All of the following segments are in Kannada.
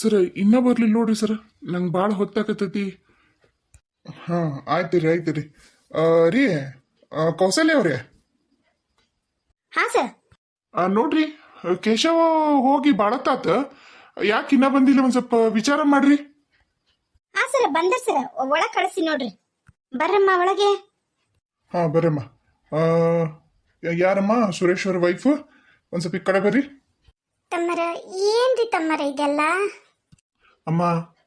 ಸರ್ ಇನ್ನ ಬರಲಿಲ್ಲ ನೋಡ್ರಿ ಸರ್. ನಂಗೆ ಭಾಳ ಹೊತ್ತಾಕತ್ತೈತಿ. ಹಾಂ ಆಯ್ತು ರೀ ಆಯ್ತು ರೀ. ರೀ ಕೌಸಲ್ಯ ಅವ್ರಿ? ಹಾ ಸರ್. ಆ, ನೋಡ್ರಿ ಕೇಶವ ಹೋಗಿ ಬಾಳತ್ತಾತ. ಯಾಕೆ ಇನ್ನ ಬಂದಿಲ್ಲ ಒಂದ್ ಸ್ವಲ್ಪ ವಿಚಾರ ಮಾಡ್ರಿ. ಹಾ ಸರ್ ಬಂದ ಸರ್. ಒಳಗ್ ಕಳಿಸಿ ನೋಡ್ರಿ. ಬರ್ರಮ್ಮ ಒಳಗೆ. ಹಾ ಬರ್ರಮ್ಮ. ಆ, ಯಾರಮ್ಮ? ಸುರೇಶ್ ಅವ್ರ ವೈಫ್ ಒಂದ್ ಸ್ವಲ್ಪ ಈ ಕಡೆ ಬರ್ರಿ. ತಮ್ಮರ ಏನ್ರಿ ತಮ್ಮರ ಇದೆಲ್ಲ? ಅಮ್ಮ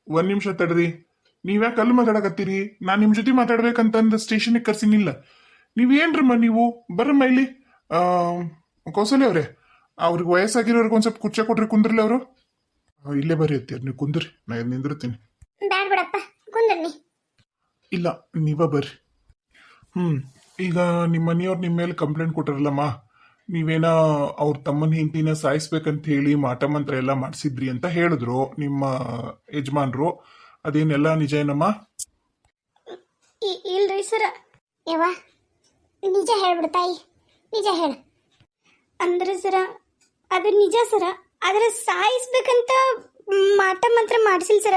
ಒಂದ್ ನಿಮಿಷ ತಡ್ರಿ. ನೀವ್ಯಾಕೆ ಅಲ್ಲಿ ಮಾತಾಡಕತ್ತೀರಿ? ನಾನು ನಿಮ್ಮ ಜೊತೆ ಮಾತಾಡ್ಬೇಕಂತಂದ ಸ್ಟೇಷನ್ಗೆ ಕರ್ಸಿನಿಲ್ಲ. ನೀವೇನ್ರಮ್ಮ ನೀವು? ಬರ್ರಮ್ಮ ಇಲ್ಲಿ. ಆ, ಕೌಸಲ್ಯ ಅವ್ರೆ ಅವ್ರಿಗೆ ವಯಸ್ಸಾಗಿರೋರ್ಗೆ ಒಂದ್ ಸ್ವಲ್ಪ ಕುರ್ಚ ಕೊಟ್ರಿ ಕುಂದ್ರಲಿ ಅವರು? ಇಲ್ಲೇ ಬರ್ರಿ ಅತ್ತೀರ ನೀವು ಕುಂದ್ರಿ. ನಾ ಇಲ್ಲಿ ನಿಂದಿರ್ತೀನಿ. ಬ್ಯಾಡ್ ಬಿಡಪ್ಪ ಕುಂದ್ರಿ ಇಲ್ಲ ನೀವ ಬರ್ರಿ. ಹ್ಮ್ ಈಗ ನಿಮ್ಮ ಮನೆಯವ್ರು ನಿಮ್ಮ ಮೇಲೆ ಕಂಪ್ಲೇಂಟ್ ಕೊಟ್ಟಾರಲ್ಲಮ್ಮ ನೀವೇನ ಅವ್ರ ತಮ್ಮನ ಹೆಂಡತಿನ ಸಾಯಿಸ್ಬೇಕಂತ ಹೇಳಿ ಮಾಟ ಮಂತ್ರ ಎಲ್ಲ ಮಾಡಿಸಿದ್ರಿ ಅಂತ ಹೇಳಿದ್ರು ನಿಮ್ಮ ಯಜಮಾನ್ರು. ಅದೇನೆಲ್ಲ ನಿಜ ಏನಮ್ಮ? ಇಲ್ರಿ ಸರ. ಯವ್ವ, ನಿಜ ಹೇಳ್ಬಿಡು ತಾಯಿ. ನಿಜ ಹೇಳ. ಅಂದ್ರೆ ಸರ, ಅದು ನಿಜ ಸರ. ಆದ್ರೆ ಸಾಯಿಸ್ಬೇಕಂತ ಮಾಟ ಮಂತ್ರ ಮಾಡಿಸಿಲ್ಲ ಸರ.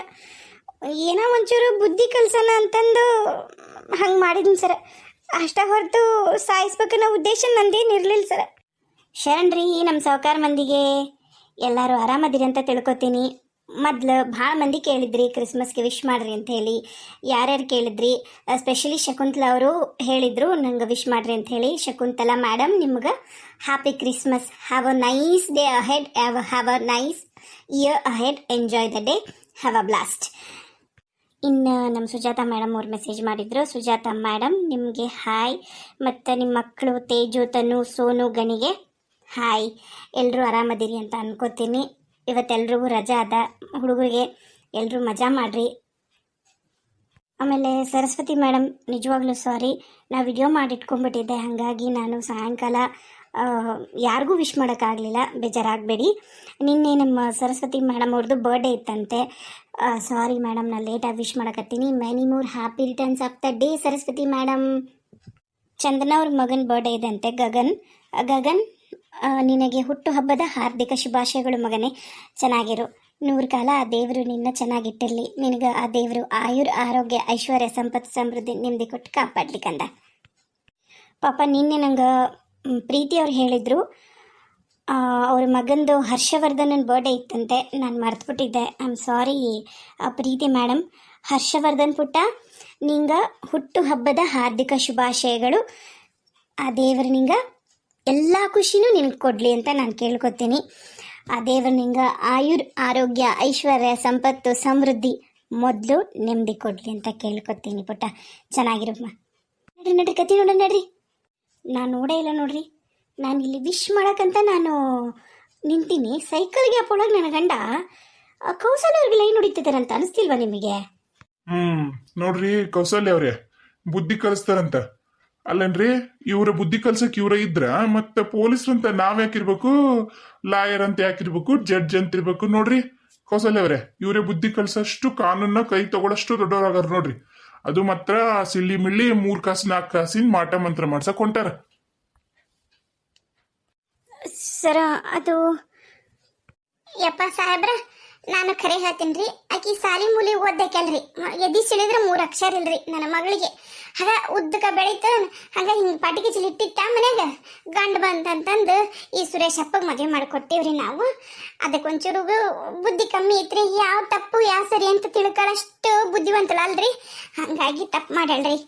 ಏನೋ ಒಂಚೂರು ಬುದ್ಧಿ ಕಲ್ಸೋಣ ಅಂತಂದು ಹಂಗೆ ಮಾಡಿದ್ನಿ ಸರ. ಅಷ್ಟ ಹೊರತು ಸಾಯಿಸ್ಬೇಕನ್ನೋ ಉದ್ದೇಶ ನಂದೇನು ಇರಲಿಲ್ಲ ಸರ. ಶರಣ್ರಿ ನಮ್ಮ ಸಾವುಕಾರ ಮಂದಿಗೆ. ಎಲ್ಲರೂ ಆರಾಮದಿರಿ ಅಂತ ತಿಳ್ಕೊತೀನಿ. ಮೊದ್ಲು ಭಾಳ ಮಂದಿ ಕೇಳಿದ್ರಿ ಕ್ರಿಸ್ಮಸ್ಗೆ ವಿಶ್ ಮಾಡ್ರಿ ಅಂತ ಹೇಳಿ. ಯಾರ್ಯಾರು ಕೇಳಿದ್ರಿ? ಸ್ಪೆಷಲಿ ಶಕುಂತಲಾ ಅವರು ಹೇಳಿದ್ರು, ನಂಗೆ ವಿಶ್ ಮಾಡ್ರಿ ಅಂತ ಹೇಳಿ. ಶಕುಂತಲಾ ಮೇಡಮ್ ನಿಮ್ಗೆ happy Christmas have a nice day ahead have have a nice year ahead enjoy the day have a blast ಇನ್ನು ನಮ್ಮ ಸುಜಾತ ಮೇಡಮ್ ಅವ್ರು ಮೆಸೇಜ್ ಮಾಡಿದ್ರು. ಸುಜಾತ ಮೇಡಮ್ ನಿಮಗೆ ಹಾಯ್ ಮತ್ತು ನಿಮ್ಮ ಮಕ್ಕಳು, ತೇಜು, ತನು, ಸೋನು, ಗಣಿಗೆ ಹಾಯ್ ಎಲ್ಲರೂ ಆರಾಮದಿರಿ ಅಂತ ಅನ್ಕೋತೀನಿ. ಇವತ್ತೆಲ್ರಿಗೂ ರಜಾ ಅದ. ಹುಡುಗರಿಗೆ ಎಲ್ಲರೂ ಮಜಾ ಮಾಡಿರಿ. ಆಮೇಲೆ ಸರಸ್ವತಿ ಮೇಡಮ್ ನಿಜವಾಗ್ಲೂ ಸಾರಿ. ನಾ ವಿಡಿಯೋ ಮಾಡಿಟ್ಕೊಂಡ್ಬಿಟ್ಟಿದ್ದೆ. ಹಾಗಾಗಿ ನಾನು ಸಾಯಂಕಾಲ ಯಾರಿಗೂ ವಿಶ್ ಮಾಡೋಕ್ಕಾಗಲಿಲ್ಲ. ಬೇಜಾರಾಗಬೇಡಿ. ನಿನ್ನೆ ನಮ್ಮ ಸರಸ್ವತಿ ಮೇಡಮ್ ಅವ್ರದ್ದು ಬರ್ಡೇ ಇತ್ತಂತೆ. ಸಾರಿ ಮೇಡಮ್ ನಾನು ಲೇಟಾಗಿ wish ಮಾಡಕತ್ತೀನಿ. Many more happy returns of the day Saraswati madam Chandana ಅವ್ರ ಮಗನ ಬರ್ಡೇ ಅಂತೆ, ಗಗನ್. ಗಗನ್ ನಿನಗೆ ಹುಟ್ಟು ಹಬ್ಬದ ಹಾರ್ದಿಕ ಶುಭಾಶಯಗಳು ಮಗನೇ. ಚೆನ್ನಾಗಿರು. ನೂರು ಕಾಲ ಆ ದೇವರು ನಿನ್ನ ಚೆನ್ನಾಗಿಟ್ಟಿರಲಿ. ನಿನಗೆ ಆ ದೇವರು ಆಯುರ್ ಆರೋಗ್ಯ, ಐಶ್ವರ್ಯ, ಸಂಪತ್ತು, ಸಮೃದ್ಧಿ ನಿಮ್ಮದಿ ಕೊಟ್ಟು ಕಾಪಾಡ್ಲಿ ಕಂದ. ಪಾಪ ನಿನ್ನೆ ನಂಗೆ ಪ್ರೀತಿ ಅವ್ರು ಹೇಳಿದರು. ಅವ್ರ ಮಗಂದು ಹರ್ಷವರ್ಧನನ ಬರ್ಡೇ ಇತ್ತಂತೆ. ನಾನು ಮರ್ತ್ಬಿಟ್ಟಿದ್ದೆ. I am sorry Preeti madam Harshavardhan ಪುಟ್ಟ, ನಿಂಗ ಹುಟ್ಟು ಹಬ್ಬದ ಹಾರ್ದಿಕ ಶುಭಾಶಯಗಳು. ಆ ದೇವರು ನಿಂಗ ಎಲ್ಲ ಖುಷಿನೂ ನಿನಗೆ ಕೊಡಲಿ ಅಂತ ನಾನು ಕೇಳ್ಕೊತೀನಿ. ಆ ದೇವರು ನಿಂಗೆ ಆಯುರ್, ಆರೋಗ್ಯ, ಐಶ್ವರ್ಯ, ಸಂಪತ್ತು, ಸಮೃದ್ಧಿ ಮೊದಲು ನೆಮ್ಮದಿ ಕೊಡಲಿ ಅಂತ ಕೇಳ್ಕೊತೀನಿ ಪುಟ್ಟ. ಚೆನ್ನಾಗಿರಮ್ಮ ನಡ್ರಿ ನಡ್ರಿ ಕತಿ ನೋಡ, ನಡ್ರಿ. ನಾನು ನೋಡೇ ಇಲ್ಲ ನೋಡ್ರಿ. ನಾನು ಇಲ್ಲಿ ವಿಶ್ ಮಾಡೋಕ್ಕಂತ ನಾನು ನಿಂತೀನಿ. ಸೈಕಲ್ ಗ್ಯಾಪ್ ನನ್ನ ಗಂಡ ಕೌಶಲ್ಯ ಅವ್ರಿಗೆ ಲೈನ್ ಅಂತ ಅನಿಸ್ತಿಲ್ವಾ ನಿಮಗೆ? ಹ್ಮ್, ನೋಡ್ರಿ ಕೌಸಲ್ಯ ಅವ್ರೆ, ಬುದ್ಧಿ ಕಲಿಸ್ತಾರಂತ. ಅಲ್ಲನ್ರಿ, ಇವ್ರ ಬುದ್ಧಿ ಕಲ್ಸಕ್ ಇವ್ರ ಇದ್ರ, ಮತ್ತೆ ಪೊಲೀಸ್ರಂತ ನಾವ್ ಯಾಕಿರ್ಬೇಕು ಲಾಯರ್ ಅಂತ ಯಾಕಿರ್ಬೇಕು ಜಡ್ಜ್ ಅಂತ ಇರ್ಬೇಕು? ನೋಡ್ರಿ, ಕೌಸಲ್ಯ ಅವ್ರೆ, ಇವ್ರೇ ಬುದ್ಧಿ ಕಲ್ಸಷ್ಟು ಕಾನೂನ ಕೈ ತಗೊಳಷ್ಟು ದೊಡ್ಡವರಾಗಾರ ನೋಡ್ರಿ. ಅದು ಮಾತ್ರ ಸಿಳ್ಳಿ ಮಿಳ್ಳಿ ಮೂರ್ ಕಾಸು ನಾಲ್ಕು ಕಾಸಿನ ಮಾಟ ಮಂತ್ರ ಮಾಡ್ಸಕ್ ಹೊಂಟಾರ. ಸರ, ಅದು ಯಪ್ಪ ಸಾಹೇಬ್ರ ನಾನು ಖರೆ ಹೇಳ್ತೀನಿ ರೀ ಆಕಿ ಸಾಲಿ ಮೂಲಿ ಓದ್ಬೇಕಲ್ರಿ ಎದಿ ಸಿಳಿದ್ರೆ ಮೂರು ಅಕ್ಷರ ಇಲ್ರಿ ನನ್ನ ಮಗಳಿಗೆ. ಹಾಗ ಉದ್ದಕ ಬೆಳೀತ, ಹಂಗ ಹಿಂಗೆ ಪಾಟಿಗೆ ಚಿಲಿಟ್ಟಿಟ್ಟ ಮನ್ಯಾಗ. ಗಂಡು ಬಂತಂತಂದು ಈ ಸುರೇಶ್ ಅಪ್ಪಗೆ ಮದುವೆ ಮಾಡಿಕೊಟ್ಟೇವ್ರಿ ನಾವು. ಅದಕ್ಕೆ ಒಂಚೂರು ಬುದ್ಧಿ ಕಮ್ಮಿ ಐತ್ರಿ, ಯಾವ ತಪ್ಪು, ಯಾವ ಸರಿ ಅಂತ ತಿಳ್ಕೊಳ್ಳೋಷ್ಟು ಬುದ್ಧಿವಂತಳಲ್ರಿ. ಹಂಗಾಗಿ ತಪ್ಪು ಮಾಡಲ್ರಿ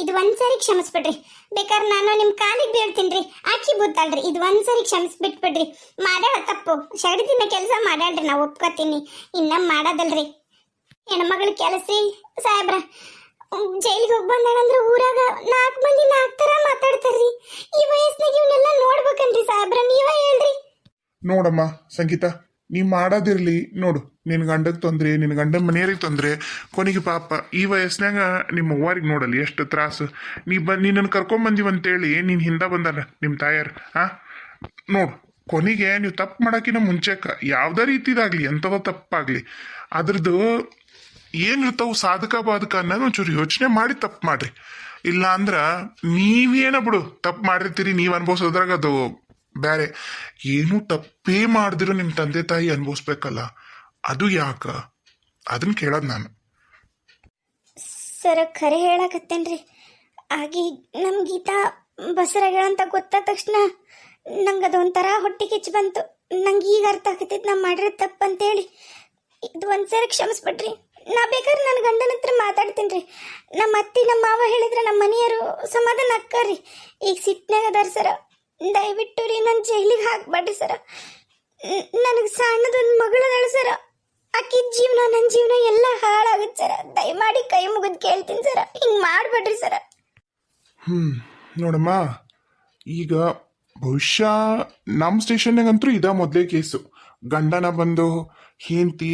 ಇದು ಒಂದ್ಸರಿ ಕ್ಷಮಿಸ್ಬಿಡ್ರಿ. ಬೇಕಾದ್ರೆ ನಾನು ನಿಮ್ಮ ಕಾಲಿಗೆ ಬೀಳ್ತೀನಿ ರೀ ಆಕಿ ಬುತ್ತಲ್ರಿ ಇದು ಒಂದ್ಸರಿ ಕ್ಷಮಿಸ್ಬಿಟ್ಬಿಡ್ರಿ. ಮಾಡ್ಯಾಳ ತಪ್ಪು. ಶಗಡಿತಿನ ಕೆಲಸ ಮಾಡ್ಯಾಳ್ರಿ. ನಾವು ಒಪ್ಕೋತೀನಿ. ಇನ್ನ ಮಾಡೋದಲ್ರಿ. ಹೆಣ್ಮಗಳ ಕೆಲಸ ಸಾಹೇಬ್ರ ಜೈಲಿಗೆ ಹೋಗಿ ಬಂದಾಳಂದ್ರೆ ಊರಾಗ ನಾಲ್ಕು ಮಂದಿ ನಾಲ್ಕು ಥರ ಮಾತಾಡ್ತಾರ್ರಿ. ಈ ವಯಸ್ಸಿನಾಗ ಇವನ್ನೆಲ್ಲ ನೋಡ್ಬೇಕನ್ರಿ ಸಾಹೇಬ್ರ. ನೀವ ಹೇಳ್ರಿ. ನೋಡಮ್ಮ, ಸಂಗೀತ. ನೀ ಮಾಡೋದಿರಲಿ, ನೋಡು ನಿನ್ನ ಗಂಡಕ್ಕೆ ತೊಂದರೆ ನಿನ್ನ ಗಂಡನ ಮನೆಯವ್ರಿಗೆ ತೊಂದರೆ, ಕೊನೆಗೆ ಪಾಪ, ಈ ವಯಸ್ಸಿನಾಗ ನಿಮ್ಮ ಅವ್ವಾರಿಗೆ ನೋಡಲಿ ಎಷ್ಟು ತ್ರಾಸು. ನೀ ಬ ನಿನ್ನನ್ನು ಕರ್ಕೊಂಬಂದಿವಂತೇಳಿ ನೀನು ಹಿಂದೆ ಬಂದಲ್ಲ ನಿಮ್ಮ ತಾಯಾರ ಹಾಂ ನೋಡು, ಕೊನೆಗೆ ನೀವು ತಪ್ಪು ಮಾಡೋಕ್ಕಿನ್ನ ಮುಂಚೆಕ ಯಾವುದೇ ರೀತಿದಾಗಲಿ ಎಂಥವ ತಪ್ಪಾಗಲಿ, ಅದ್ರದ್ದು ಏನಿರ್ತಾವೆ ಸಾಧಕ ಬಾಧಕ ಅನ್ನೋದು ಒಂಚೂರು ಯೋಚನೆ ಮಾಡಿ ತಪ್ಪು ಮಾಡಿರಿ. ಇಲ್ಲ ಅಂದ್ರೆ ನೀವೇನ ಬಿಡು, ತಪ್ಪು ಮಾಡಿರ್ತೀರಿ, ನೀವು ಅನ್ಭವಿಸೋದ್ರಾಗ ಅದು ಬೇರೆ ಏನು ತಪ್ಪೇ ಮಾಡಿದ್ರು ನಿಮ್ಮ ತಂದೆ ತಾಯಿ ಅನುಭವಿಸ್ಬೇಕಲ್ಲ, ಅದು ಯಾಕ? ಅದನ್ನ ಕೇಳೋದು ನಾನು. ಸರ ಖರೆ ಹೇಳಕತ್ತೇನ್ರಿ ಆಗಿ ನಮ್ಮ ಗೀತಾ ಬಸರಾಗ್ಯಾಳ ಅಂತ ಗೊತ್ತಾದ ತಕ್ಷಣ ನಂಗೆ ಅದೊಂಥರ ಹೊಟ್ಟೆ ಕಿಚ್ಚು ಬಂತು. ನಂಗೆ ಈಗ ಅರ್ಥ ಆಗತ್ತೈತೆ ನಾ ಮಾಡಿರೋ ತಪ್ಪು ಅಂತೇಳಿ ಇದು ಒಂದ್ಸರಿ ಕ್ಷಮಿಸ್ಬಿಡ್ರಿ. ನಾ ಬೇಕಾದ್ರೆ ನನ್ನ ಗಂಡನ ಹತ್ರ ಮಾತಾಡ್ತೀನಿ ರೀ. ನಮ್ಮ ಅತ್ತಿ ನಮ್ಮ ಮಾವ ಹೇಳಿದ್ರೆ ನಮ್ಮ ಮನೆಯವರು ಸಮಾಧಾನ ಅಕ್ಕರಿ ಈಗ ಸಿಟ್ನಾಗ ಅದಾರ ಸರ. ದಯವಿಟ್ಟು ರೀ ನನ್ನ ಜೈಲಿಗೆ ಹಾಕ್ಬೇಡ್ರಿ ಸರ. ನನಗೆ ಸಣ್ಣದೊಂದು ಮಗಳದಾಳ ಸರ. ಆಕಿ ಜೀವನ ನನ್ನ ಜೀವನ ಎಲ್ಲ ಹಾಳಾಗುತ್ತೆ ಸರ. ದಯಮಾಡಿ ಕೈ ಮುಗಿದು ಕೇಳ್ತೀನಿ ಸರ. ಹಿಂಗೆ ಮಾಡಬೇಡ್ರಿ ಸರ. ಹ್ಞೂ ನೋಡಮ್ಮ. ಈಗ ಬಹುಶಃ ನಮ್ಮ ಸ್ಟೇಷನ್ನಾಗಂತೂ ಇದ ಮೊದಲೇ ಕೇಸು. ಗಂಡನ ಬಂದು ಹೆಂಡತಿ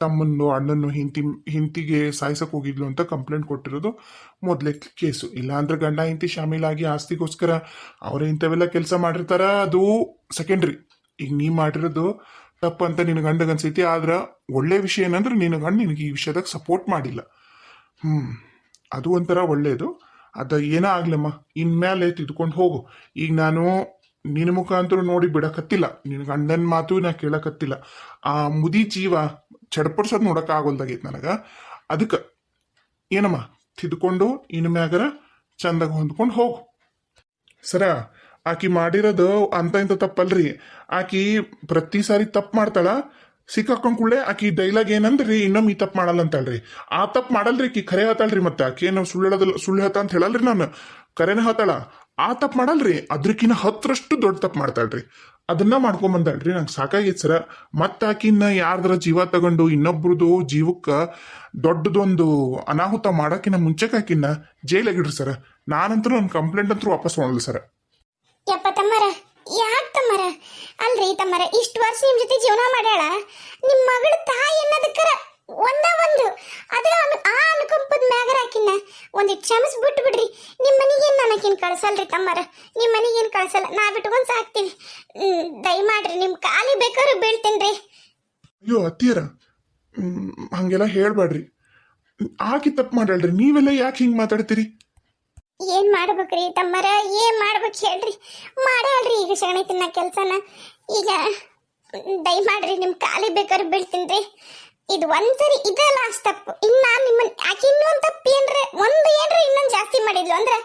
ತಮ್ಮನ್ನು, ಅಣ್ಣನ್ನು ಹೆಂಡತಿ, ಹೆಂಡತಿಗೆ ಸಾಯಿಸಕ್ಕೆ ಹೋಗಿದ್ಲು ಅಂತ ಕಂಪ್ಲೇಂಟ್ ಕೊಟ್ಟಿರೋದು ಮೊದಲೇ ಕೇಸು. ಇಲ್ಲಾಂದ್ರೆ ಗಂಡ ಹೆಂಡತಿ ಶಾಮೀಲಾಗಿ ಆಸ್ತಿಗೋಸ್ಕರ ಅವರೇ ಇಂಥವೆಲ್ಲ ಕೆಲಸ ಮಾಡಿರ್ತಾರ, ಅದು ಸೆಕೆಂಡ್ರಿ ಈಗ ನೀ ಮಾಡಿರೋದು ತಪ್ಪಂತ ನಿನ್ನ ಗಂಡಗೆ ಅನ್ಸೈತಿ, ಆದ್ರೆ ಒಳ್ಳೆ ವಿಷಯ ಏನಂದ್ರೆ ನಿನ್ನ ಗಂಡ ನಿನಗೆ ಈ ವಿಷಯದಾಗ ಸಪೋರ್ಟ್ ಮಾಡಿಲ್ಲ. ಹ್ಮ್, ಅದು ಒಂಥರ ಒಳ್ಳೆಯದು ಅದ ಏನೇ ಆಗ್ಲಮ್ಮ ಇನ್ಮೇಲೆ ತಿದ್ಕೊಂಡು ಹೋಗು. ಈಗ ನಾನು ನಿನ್ನ ಮುಖಾಂತರ ನೋಡಿ ಬಿಡಕತ್ತಿಲ್ಲ. ನಿನ್ನ ಗಂಡನ ಮಾತು ನಾ ಕೇಳಕತ್ತಿಲ್ಲ. ಆ ಮುದಿ ಜೀವ ಚಡ್ಪಡ್ಸೋದು ನೋಡಕ್ ಆಗೋಲ್ದಾಗೈತೆ ನನಗೆ. ಅದಕ್ಕೆ ಏನಮ್ಮ, ತಿದ್ಕೊಂಡು ಇನ್ನು ಮ್ಯಾಗರ ಚಂದಾಗ ಹೊಂದ್ಕೊಂಡು ಹೋಗು. ಸರ, ಆಕಿ ಮಾಡಿರೋದು ಅಂತ ಇಂಥ ತಪ್ಪಲ್ರಿ. ಆಕಿ ಪ್ರತಿ ಸಾರಿ ತಪ್ಪು ಮಾಡ್ತಾಳ, ಸಿಕ್ಕಾಕೊಂಡ್ ಕೂಡಲೇ ಆಕಿ ಡೈಲಾಗ್ ಏನಂದ್ರಿ, ಇನ್ನೊಮ್ಮೆ ಈ ತಪ್ಪು ಮಾಡಲ್ಲ ಅಂತಳ್ರಿ. ಆ ತಪ್ಪು ಮಾಡಲ್ರಿ ಆಕಿ ಖರೆ ಹೇಳ್ತಾಳ್ರಿ ಮತ್ತೆ. ಆಕಿ ಏನು ಸುಳ್ಳು ಸುಳ್ಳು ಹೇಳ್ತಾ ಅಂತ ಹೇಳಲ್ರಿ ನಾನು. ಕರೆನೇ ಹೇಳ್ತಾಳ ಆ ತಪ್ಪು ಮಾಡಲ್ರಿ. ಅದ್ರಕಿನ್ನ ಹತ್ತರಷ್ಟು ದೊಡ್ಡ ತಪ್ಪು ಮಾಡ್ತಾಳ್ರಿ. ಅದನ್ನ ಮಾಡ್ಕೊಂಡ್ ಬಂದಾಳ್ರಿ. ನಂಗೆ ಸಾಕಾಗೈತೆ ಸರ. ಮತ್ತಾಕಿನ್ನ ಯಾರ್ದ್ರ ಜೀವ ತಗೊಂಡು ಇನ್ನೊಬ್ರದು ಜೀವಕ್ಕೆ ದೊಡ್ಡದೊಂದು ಅನಾಹುತ ಮಾಡಕ್ಕಿನ್ನ ಮುಂಚೆಗೆ ಆಕಿನ್ನ ಜೈಲಾಗಿಡ್ರಿ ಸರ. ನಾನಂತೂ ನನ್ನ ಕಂಪ್ಲೇಂಟ್ ಅಂತೂ ವಾಪಸ್ ಮಾಡಲ್ಲ ಸರ. ತಮ್ಮರ. ತಮ್ಮರ? ಅಲ್ರಿ ತಮ್ಮರ, ಇಷ್ಟು ವರ್ಷ ನಿಮ್ಮ ಜೊತೆ ಜೀವನ ಮಾಡ್ಯಾಳ. ನಿಮ್ಮ ಮಗಳ ತಾಯಿ ಅನ್ನೋದಕ್ಕರ ಒಂದ ಒಂದು. ಅದ್ರ ಆ ಅನುಕಂಪದ ಮ್ಯಾಗರ ಹಾಕಿನ ಒಂದು ಕ್ಷಮಿಸ್ ಬಿಟ್ಟು ಬಿಡ್ರಿ ನಿಮ್ಮ ಮನೆಗೇನು ನನಗೇನು ಕಳ್ಸಲ್ರಿ ತಮ್ಮರ? ನಿಮ್ಮ ಮನೆಗೇನು ಕಳ್ಸಲ್ಲ. ನಾ ಬಿಟ್ಕೊಂಡು ಸಾಕ್ತೀನಿ. ದಯ ದಯಮಾಡ್ರಿ. ನಿಮ್ಮ ಕಾಲಿ ಬೇಕಾದ್ರೆ ರೀ ಅಯ್ಯೋ ಅತ್ತಿಯರ. ಹಂಗೆಲ್ಲ ಹೇಳ್ಬೇಡ್ರಿ ಆಕಿ ತಪ್ಪು ಮಾಡಲ್ರಿ ನೀವೆಲ್ಲ ಯಾಕೆ ಹಿಂಗೆ ಮಾತಾಡ್ತೀರಿ? ಏನ್ ಮಾಡ್ಬೇಕ್ರಿ ತಮ್ಮರ? ಏನ್ ಮಾಡ್ಬೇಕು ಹೇಳ್ರಿ. ಮಾಡಲ್ರಿ ಈಗ ಶಗಣಿ ತಿನ್ನ ಕೆಲ್ಸನ. ಈಗ ದಯಮಾಡ್ರಿ. ನಿಮ್ ಕಾಲಿ ಬೇಕಾದ್ರೆ ಬೀಳ್ತೀನ್ರಿ. ಇದು ಒಂದ್ಸರಿ ಇದೇ ಲಾಸ್ಟ್ ತಪ್ಪು. ಇನ್ನ ನಾನ್ ನಿಮ್ಮನ್ ಆಕೆ ಇನ್ನೊಂದ್ ತಪ್ಪು ಏನ್ರೆ ಒಂದು ಏನ್ರೀ ಇನ್ನೊಂದು ಜಾಸ್ತಿ ಮಾಡಿದ್ಲು ಅಂದ್ರೆ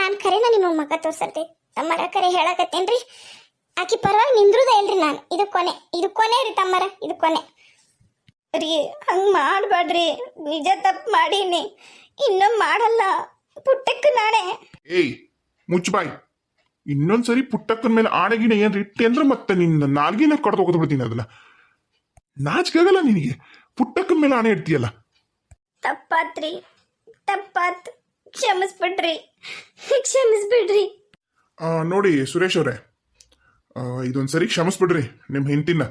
ನಾನ್ ಕರೆನ ನಿಮ್ಮ ಮಗ ತೋರ್ಸಲ್ರಿ ತಮ್ಮರ ಕರೆ ಹೇಳಕತ್ತೇನ್ರಿ? ಆಕಿ ಪರವಾಗಿ ನಿಂದ್ರುದ ಇಲ್ರಿ ನಾನು? ಇದು ಕೊನೆ. ಇದು ಕೊನೆ ರೀ ತಮ್ಮರ. ಇದು ಕೊನೆ. ರೀ ಹಂಗ್ ಮಾಡ್ಬೇಡ್ರಿ ನಿಜ ತಪ್ಪು ಮಾಡೀನಿ. ಇನ್ನೊಮ್ಮೆ ಮಾಡಲ್ಲ. ಪುಟ್ಟಕ್ಕೆ ನಾಳೆ ಏಯ್ ಮುಚ್ಚಬಾಯ್. ಇನ್ನೊಂದ್ಸರಿ ಪುಟ್ಟಕ್ಕನ ಮೇಲೆ ಆಣೆಗಿನ ಏನ್ರಿ ಇಟ್ಟೆ ಅಂದ್ರೆ ಮತ್ತೆ ನಿನ್ನ ನಾಲ್ಗಿನ ಕಡ್ದು ಹೋಗ್ದು ಬಿಡ್ತೀನಿ ಅದನ್ನ. ನಾಚಿಕಾಗಲ್ಲ ನಿನಗೆ. ಪುಟ್ಟಕ್ಕನ ಮೇಲೆ ಆಣೆ ಇಡ್ತೀಯಲ್ಲ? ತಪ್ಪಾತ್ರಿ ತಪ್ಪಾತ್. ಕ್ಷಮಿಸ್ಬಿಡ್ರಿ ಕ್ಷಮಿಸ್ಬಿಡ್ರಿ. ಆ, ನೋಡಿ ಸುರೇಶ್ ಅವರೇ ಇದೊಂದ್ಸರಿ ಕ್ಷಮಿಸ್ಬಿಡ್ರಿ ನಿಮ್ಮ ಹೆಂಡತಿನ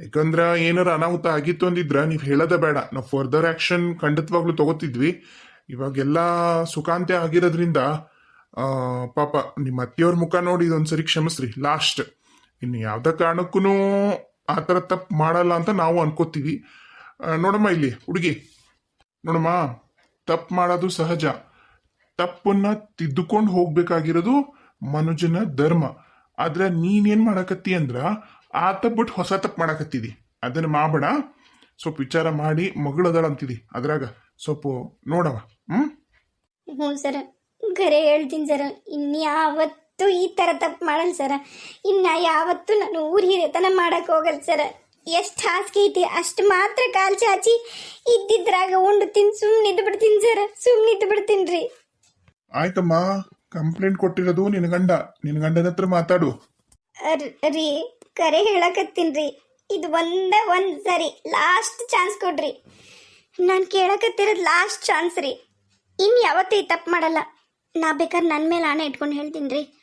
ಯಾಕಂದ್ರ ಏನಾರ ಅನಾಹುತ ಆಗಿತ್ತು ಅಂದಿದ್ರ ನೀವು ಹೇಳೋದ ಬೇಡ. ನಾವು ಫರ್ದರ್ ಆಕ್ಷನ್ ಖಂಡಿತವಾಗ್ಲೂ ತಗೋತಿದ್ವಿ. ಇವಾಗೆಲ್ಲ ಸುಖಾಂತ್ಯ ಆಗಿರೋದ್ರಿಂದ ಆ, ಪಾಪ ನಿಮ್ಮ ಅತ್ತೆಯವ್ರ ಮುಖ ನೋಡಿ ಇದೊಂದ್ಸರಿ ಕ್ಷಮಿಸ್ರಿ ಲಾಸ್ಟ್ ಇನ್ನು ಯಾವ್ದ ಕಾರಣಕ್ಕೂ ಆ ಥರ ತಪ್ಪು ಮಾಡಲ್ಲ ಅಂತ ನಾವು ಅನ್ಕೋತೀವಿ. ನೋಡಮ್ಮ ಇಲ್ಲಿ, ಹುಡುಗಿ. ನೋಡಮ್ಮ, ತಪ್ಪು ಮಾಡೋದು ಸಹಜ. ತಪ್ಪನ್ನ ತಿದ್ದುಕೊಂಡು ಹೋಗ್ಬೇಕಾಗಿರೋದು ಮನುಜನ ಧರ್ಮ. ಆದ್ರೆ ನೀನೇನ್ ಮಾಡಕತ್ತಿ ಅಂದ್ರ ಆ ತಪ್ಪು ಬಿಟ್ಟು ಹೊಸ ತಪ್ಪು ಮಾಡಕತ್ತಿದಿ. ಅದನ್ನ ಮಾಡಬೇಡ. ಸ್ವಲ್ಪ ವಿಚಾರ ಮಾಡಿ ಮಗಳದಾಳ ಅಂತಿದಿ. ಅದ್ರಾಗ ಸ್ವಲ್ಪ ನೋಡವ. ಹ್ಮ್? ಹ್ಞೂ ಸರ. ಖರೆ ಹೇಳ್ತೀನಿ ಸರ. ಇನ್ಯಾವತ್ತು ಈ ಥರ ತಪ್ಪು ಮಾಡಲ್ಲ ಸರ. ಇನ್ನು ಯಾವತ್ತು ನಾನು ಊರು ಹಿರಿಯತನ ಮಾಡಕ್ಕೆ ಹೋಗಲ್ಲ ಸರ. ಎಷ್ಟು ಹಾಸಿಗೆ ಐತಿ ಅಷ್ಟು ಮಾತ್ರ ಕಾಲು ಚಾಚಿ ಇದ್ದಿದ್ರಾಗ ಉಂಡು ತಿನ್ ಸುಮ್ಮನೆ ಇದ್ದು ಬಿಡ್ತೀನಿ ಸರ್ ಸುಮ್ಮನೆ ಇದ್ದು ಬಿಡ್ತೀನಿ ರೀ. ಆಯ್ತಮ್ಮ ಕಂಪ್ಲೇಂಟ್ ಕೊಟ್ಟಿರೋದು ನಿನ್ ಗಂಡ. ನಿನ್ ಗಂಡನ ಹತ್ರ ಮಾತಾಡು. ಅರ್- ರೀ ಕರೆ ಹೇಳಕತ್ತೀನಿ ರೀ. ಇದು ಒಂದೇ ಒಂದು ಸರಿ ಲಾಸ್ಟ್ ಚಾನ್ಸ್ ಕೊಡ್ರಿ. ನಾನು ಕೇಳಕತ್ತಿರೋದು ಲಾಸ್ಟ್ ಚಾನ್ಸ್ ರೀ. ಇನ್ನು ಯಾವತ್ತೂ ಈ ತಪ್ಪು ಮಾಡಲ್ಲ. ನಾ ಬೇಕಾದ್ರೆ ನನ್ನ ಮೇಲೆ ಆಣೆ ಇಟ್ಕೊಂಡು ಹೇಳ್ತೀನಿ ರೀ.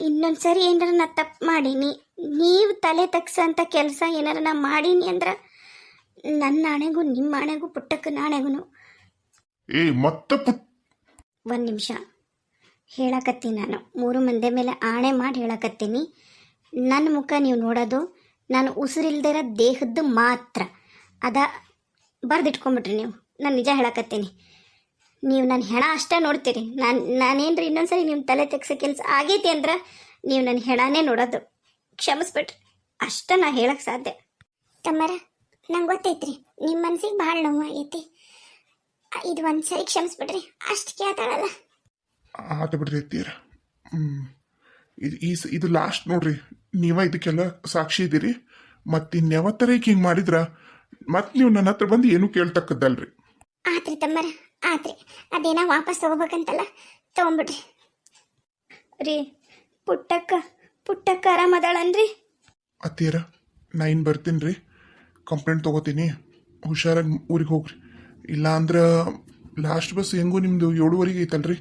ಇನ್ನೊಂದು ಸರಿ ಏನಾರ ನಾ ತಪ್ಪು ಮಾಡೀನಿ. ನೀವು ತಲೆ ತಗ್ಸೋಂಥ ಕೆಲಸ ಏನಾರ ನಾ ಮಾಡೀನಿ ಅಂದ್ರೆ ನನ್ನ ಆಣೆಗೂ ನಿಮ್ಮ ಆಣೆಗೂ ಪುಟ್ಟಕ್ಕನ ಆಣೆಗೂ ಏ ಮತ್ತೆ ಪುಟ್ ಒಂದು ನಿಮಿಷ. ಹೇಳಕತ್ತೀನಿ ನಾನು. ಮೂರು ಮಂದಿ ಮೇಲೆ ಆಣೆ ಮಾಡಿ ಹೇಳಕತ್ತೀನಿ. ನನ್ನ ಮುಖ ನೀವು ನೋಡೋದು ನಾನು ಉಸಿರಿಲ್ದಿರ ದೇಹದ್ದು ಮಾತ್ರ. ಅದ ಬರ್ದಿಟ್ಕೊಂಬಿಟ್ರಿ ನೀವು. ನಾನು ನಿಜ ಹೇಳಕತ್ತೀನಿ. ನೀವು ನನ್ನ ಹೆಣ ಅಷ್ಟೇ ನೋಡ್ತೀರಿ. ನಾನು ನಾನೇನ್ರಿ ಇನ್ನೊಂದ್ಸರಿ ನಿಮ್ಮ ತಲೆ ತೆಗ್ಸೋ ಕೆಲಸ ಆಗೈತಿ ಅಂದ್ರೆ ನೀವು ನನ್ನ ಹೆಣನೇ ನೋಡೋದು. ಕ್ಷಮಿಸ್ಬಿಟ್ರಿ. ಅಷ್ಟ ನಾ ಹೇಳಕ್ ಸಾಧ್ಯ. ತಮ್ಮರ ನಂಗೆ ಗೊತ್ತೈತ್ರಿ ನಿಮ್ಮ ಮನ್ಸಿಗೆ ಭಾಳ ನೋವಾಗೈತಿ ಆಗೈತಿ. ಇದು ಒಂದ್ಸರಿ ಕ್ಷಮಿಸ್ಬಿಡ್ರಿ ಅಷ್ಟು ಕೇಳ್ತಾಳಲ್ಲ ಆತ ಬಿಡ್ರಿ ತೀರ. ಹ್ಞೂ ಇದು ಈ ಸ- ಇದು ಲಾಸ್ಟ್ ನೋಡ್ರಿ. ನೀವ ಇದಕ್ಕೆಲ್ಲ ಸಾಕ್ಷಿ ಇದ್ದೀರಿ ಮತ್ತೆ ಇನ್ಯಾವತ್ತರ ಈಗ ಹಿಂಗೆ ಮಾಡಿದ್ರ ಮತ್ತೆ ನೀವು ನನ್ನ ಹತ್ರ ಬಂದು ಏನೂ ಕೇಳ್ತಕ್ಕದ್ದಲ್ರಿ. ಆತ್ರಿ ತಮ್ಮರ ಆತ್ರಿ. ಅದೇನ ವಾಪಸ್ ತಗೋಬೇಕಂತಲ್ಲ ತಗೊಂಬಿಡ್ರಿ. ರೀ ಪುಟ್ಟಕ್ಕ ಪುಟ್ಟಕ್ಕ ಆರಾಮದಾಳನ್ರಿ ಅತ್ತೀರ, ನಾ ಇನ್ನು ಬರ್ತೀನಿ ಕಂಪ್ಲೇಂಟ್ ತಗೋತೀನಿ. ಹುಷಾರಾಗಿ ಊರಿಗೆ ಹೋಗ್ರಿ. ಇಲ್ಲ ಅಂದ್ರೆ ಲಾಸ್ಟ್ ಬಸ್ ಹೆಂಗೂ ನಿಮ್ಮದು ಏಳುವರೆಗೆ ಐತಲ್ರಿ?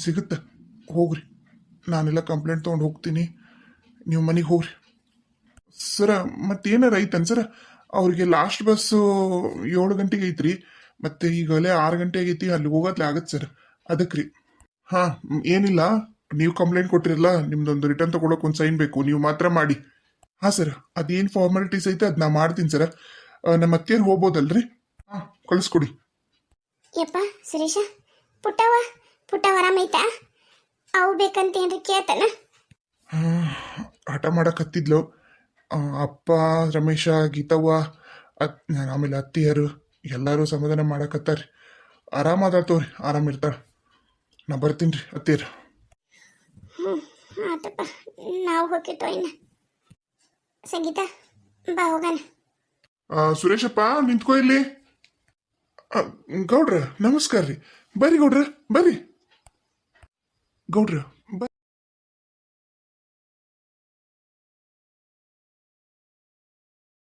ಸಿಗುತ್ತೆ? ಹೋಗ್ರಿ. ನಾನೆಲ್ಲ ಕಂಪ್ಲೇಂಟ್ ತೊಗೊಂಡು ಹೋಗ್ತೀನಿ. ನೀವು ಮನೆಗೆ ಹೋಗ್ರಿ. ಸರ, ಮತ್ತೇನಾರ ಐತನ್ ಸರ? ಅವ್ರಿಗೆ ಲಾಸ್ಟ್ ಬಸ್ಸು ಏಳು ಗಂಟೆಗೆ ಐತ್ರಿ. ಮತ್ತೆ ಈಗಲೇ ಆರು ಗಂಟೆ ಆಗೈತಿ. ಅಲ್ಲಿ ಹೋಗೋದ್ಲೆ ಆಗತ್ತೆ ಸರ್. ಅದಕ್ಕೆ ರೀ ಹಾಂ, ಏನಿಲ್ಲ. ನೀವು ಕಂಪ್ಲೇಂಟ್ ಕೊಟ್ಟಿರಲ್ಲ ನಿಮ್ದೊಂದು ರಿಟರ್ನ್ ತಗೊಳಕ್ ಒಂದು ಸೈನ್ ಬೇಕು ನೀವು ಮಾತ್ರ ಮಾಡಿ. ಹಾಂ ಸರ್ ಅದೇನು ಫಾರ್ಮಾಲಿಟೀಸ್ ಐತೆ ಅದು ನಾ ಮಾಡ್ತೀನಿ ಸರ್ ನಮ್ಮ ಅತ್ತೆಯರು ಹೋಗ್ಬೋದಲ್ರಿ? ಹಾಂ ಕಳಿಸ್ಕೊಡಿ. ಯಪ್ಪ ಸುರೇಶ ಪುಟ್ಟವ ಪುಟ್ಟವ ಆರಾಮೈತಾ ಅವು ಬೇಕಂತೇನ್ರಿ ಕೇಳ್ತಾನ? ಆಟ ಮಾಡಕತ್ತಿದ್ಲು ಹತ್ತಿದ್ಲು. ಅಪ್ಪ ರಮೇಶ ಗೀತವ್ವ ಅತ್ ಆಮೇಲೆ ಅತ್ತಿಯರು ಎಲ್ಲರೂ ಸಮಾಧಾನ ಮಾಡಕತ್ತಾರ ಆರಾಮಾದಾಳ ತೋರಿ ಆರಾಮಿರ್ತಾಳ ನಾ ಬರ್ತೀನಿ ರೀ ಅತ್ತಿಯರು. ಆತಪ್ಪ, ನಾವು ಹೋಗಿತ್ತು ಇನ್ನು. ಸಂಗೀತ, ಬಾ ಹೋಗೋಣ. ಸುರೇಶಪ್ಪ, ನಿಂತ್ಕೋ ಇಲ್ಲಿ. ಗೌಡ್ರ, ನಮಸ್ಕಾರ ರೀ. ಬರ್ರಿ ಗೌಡ್ರ ಬರ್ರಿ. ಗೌಡ್ರ